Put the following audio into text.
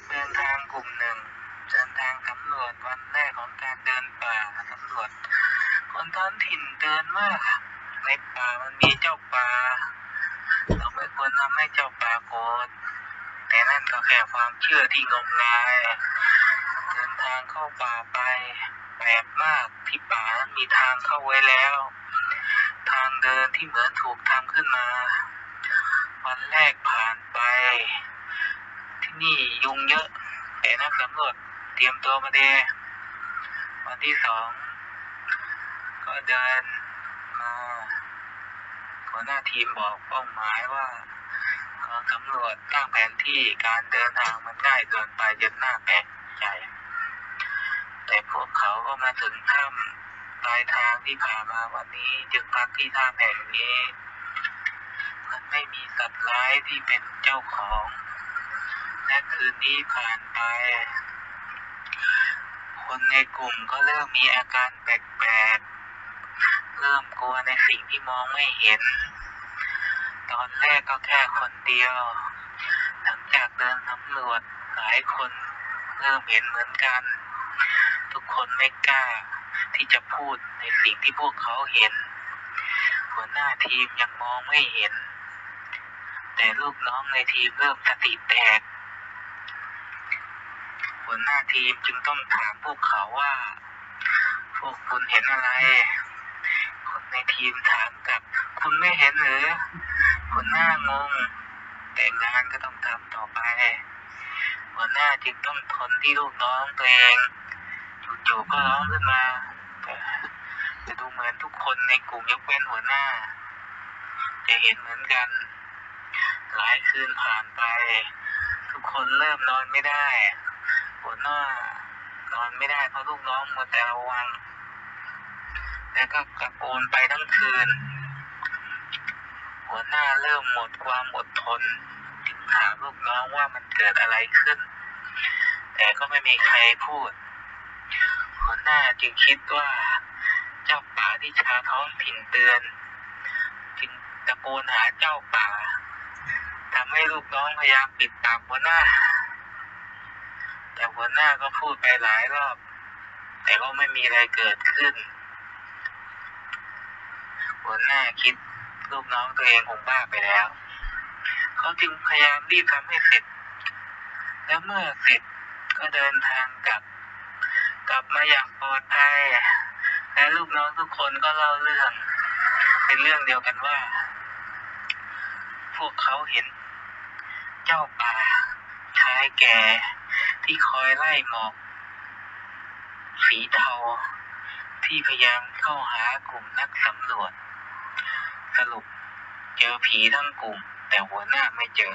กเดินทางกลุ่มหนึ่งเดินทางสำรวจวันแรกของการเดินป่าสำรวจ คนท้องถิ่นเตือนว่าในป่ามันมีเจ้าป่าเราไม่ควรทำให้เจ้าป่าโกรธแต่นั่นก็แค่ความเชื่อที่งมงาย เดินทางเข้าป่าไปแปลกมากที่ป่ามีทางเข้าไว้แล้ว ทางเดินที่เหมือนถูกทำขึ้นมา วันแรก นี่ยุงเยอะ แต่นักสำรวจเตรียมตัวมาดีวันที่สอง ก็เดินมาหัวหน้าทีมบอกเป้าหมายว่าการสำรวจตั้งแผนที่การเดินทางมันง่ายเกินไปจนหน่าแปลกใจ แต่พวกเขาก็มาถึงถ้ำปลายทางที่ผ่านมาวันนี้จึงพักที่ถ้ำแห่งนี้ มันไม่มีสัตว์ร้ายที่เป็นเจ้าของ และคืนนี้ผ่านไป คนในกลุ่มก็เริ่มมีอาการแปลกๆ เริ่มกลัวในสิ่งที่มองไม่เห็น ตอนแรกก็แค่คนเดียว หลังจากเดินสำรวจหลายคนเริ่มเห็นเหมือนกัน ทุกคนไม่กล้าที่จะพูดในสิ่งที่พวกเขาเห็น หัวหน้าทีมยังมองไม่เห็น แต่ลูกน้องในทีมเริ่มสติแตกาทีมจึงต้องถามพวกเขาว่า พวกคุณเห็นอะไร คนในทีมถามกับ คุณไม่เห็นหรือหัวหน้างง แต่งานก็ต้องทำต่อไป หัวหน้าจึงต้องทนที่ลูกน้องตัวเองจู่ๆก็ร้องขึ้นมาแต่แต่ดูเหมือนทุกคนในกลุ่มยกเว้นหัวหน้า จะเห็นเหมือนกัน หลายคืนผ่านไป ทุกคนเริ่มนอนไม่ได้ หัวหน้านอนไม่ได้เพราะลูกน้องมัวแต่ระวัง แล้วก็ตะโกนไปทั้งคืน หัวหน้าเริ่มหมดความอดทนจึงถามลูกน้องว่ามันเกิดอะไรขึ้น แต่ก็ไม่มีใครพูด หัวหน้าจึงคิดว่า เจ้าป่าที่ชาวท้องถิ่นเตือน จึงตะโกนหาเจ้าป่าทำให้ลูกน้องพยายามปิดปากหัวหน้า แต่หัวหน้าก็พูดไปหลายรอบ แต่ก็ไม่มีอะไรเกิดขึ้น หัวหน้าคิดลูกน้องตัวเองคงบ้าไปแล้ว เขาจึงพยายามรีบทำให้เสร็จ แล้วเมื่อเสร็จก็เดินทางกลับ กลับมาอย่างปลอดภัย และลูกน้องทุกคนก็เล่าเรื่อง เป็นเรื่องเดียวกันว่า พวกเขาเห็น เจ้าป่าชายแก่ ที่คอยไล่หมอกสีเทา ที่พยายามเข้าหากลุ่มนักสำรวจ สรุปเจอผีทั้งกลุ่ม แต่หัวหน้าไม่เจอ